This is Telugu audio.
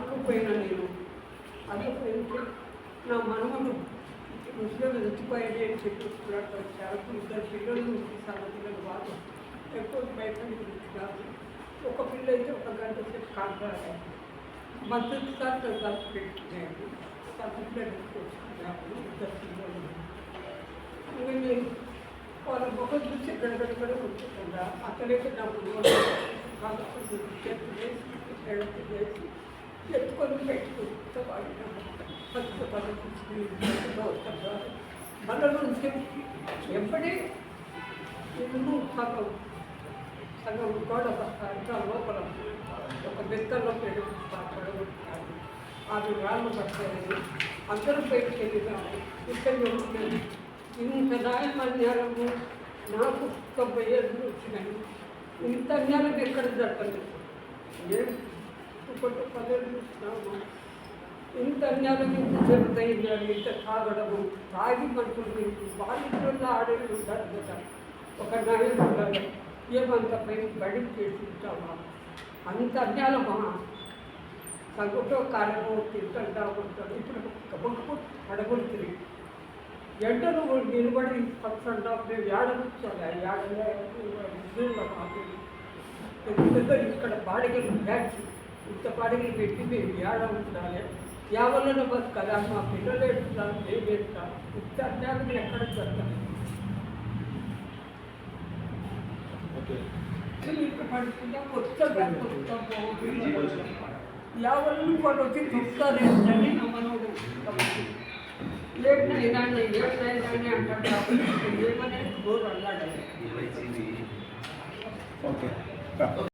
అరుకుపోయినా నేను. అరుకుపోయింటే నా మనవడు ముస్లిం చచ్చిపోయాడు అని చెప్పి కూడా వచ్చారు ఇద్దరు పిల్లలు సంగతులను వాళ్ళు ఎక్కువ బయటకు ఒక పిల్ల అయితే ఒక గంట సేపు కాంట్రాక్ట్ మద్దతు సార్ కలిసి పెట్టినాడు సర్టిఫికేట్ ఇద్దరు పిల్లలు. ఇంకా నేను వాళ్ళ ముఖం చూసి గడగడ కూడా ఉంటుందా అక్కడైతే నాకు కాబట్టి చెప్పు వేసి ఎడత చేసి ఎత్తుకొని పెట్టుకుంటూ మన నుంచి ఎప్పుడే ఇల్లు సగం. సగం గోడ ఇంకా లోపల ఒక బెత్తలో పెడు పడగొట్టారు అది రాళ్ళు పట్టారని అందరూ బయటికి వెళ్ళినాము ఇక్కడ ఉంటున్నాను ఇంత న్యాయమన్యాలము నాకు తొంభై ఏళ్ళు వచ్చినాయి. ఇంత జ్ఞానం ఎక్కడ జరగలేదు ఏం ఒకటి పదేళ్ళు చూసినాము ఇంత అన్యాయం ఇంత జరుగుతాయి ఇంత తాగడము తాగి మనుషులు బాధితుల్లో ఆడేళ్ళు ఉంటారు కదా ఒక న్యాయం ఉండాలి ఏమంత పైన బడి చేసుకుంటామా అంత అన్యాయమా సగటో కాలమో తింటా ఉంటాడు ఇప్పుడు గబగబు పడగొడుతుంది ఎండలు నిలబడి పచ్చండా మేము ఏడవచ్చాలి ఆ ఏడలో మాకు పెద్ద ఇక్కడ బాడిగలు బ్యాచ్ ఇంత బాడిగలు పెట్టి మేము ఏడ ఉండాలి యావలను బతకాలి అది మా పిల్లలు ఎడుతున్నారు మేము ఎడుతాం ఇంత అన్యాయం ఎక్కడ జరగదు ఓకే ఇక్కడ పడుతుంటే కొత్త యావలను వాడు వచ్చి చూస్తారేంటని నా మనోడు లేట్ ఇదాన్ని లేట్ ఇదాన్ని అంటాడు కాబట్టి ఏమనేది గోరు అన్నాడు ఓకే